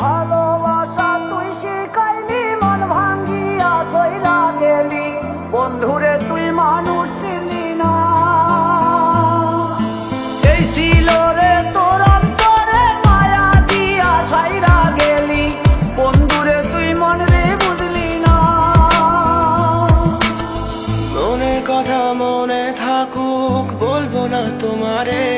ভালোবাসা তুই শিখাইলি, মন ভাঙ্গিয়া বন্ধুরে, তুই মানুষ চিনলি না। এই ছিল মায়া দিয়া সাইরা গেলি। বন্ধুরে, তুই মন রে না। কথা মনে থাকুক, বলব না তোমারে।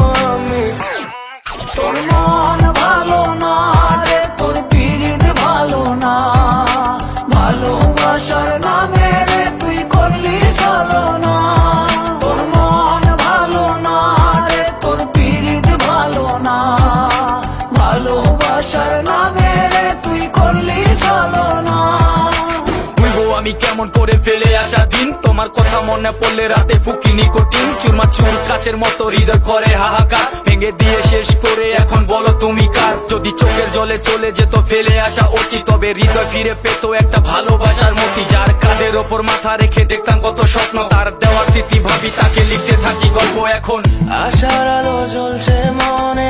তোর মন ভালো না রে, তোর পীড়িত ভালো না। ভালোবাসার নামে রে তুই করলি চলো না তোর মন ভালো না রে, তোর পীড়িত ভালো না। ভালোবাসার আমি কেমন করে ফেলে আসা দিন? তোমার কথা মনে পড়লে রাতে ফুকিনি কঠিন। চুরমা চুর কাছের মতো হৃদয় করে হাহাকার। ভেঙে দিয়ে শেষ করে এখন বলো তুমি কার? যদি চোখের জলে চলে যেত ফেলে আসা অতি, তবে হৃদয় ফিরে পেতো একটা ভালোবাসার মতি, যার কাঁধের ওপর মাথা রেখে দেখতাম কত স্বপ্ন। তার দেওয়ার স্মৃতি ভাবি, তাকে লিখতে থাকি গল্প এখন। আশার আলো জ্বলছে মনে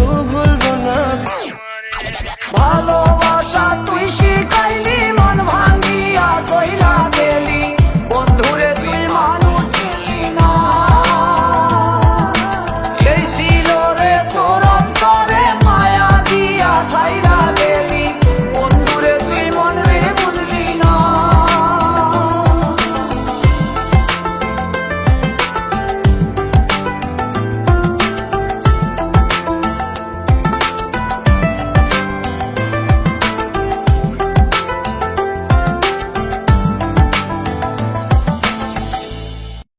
Alô?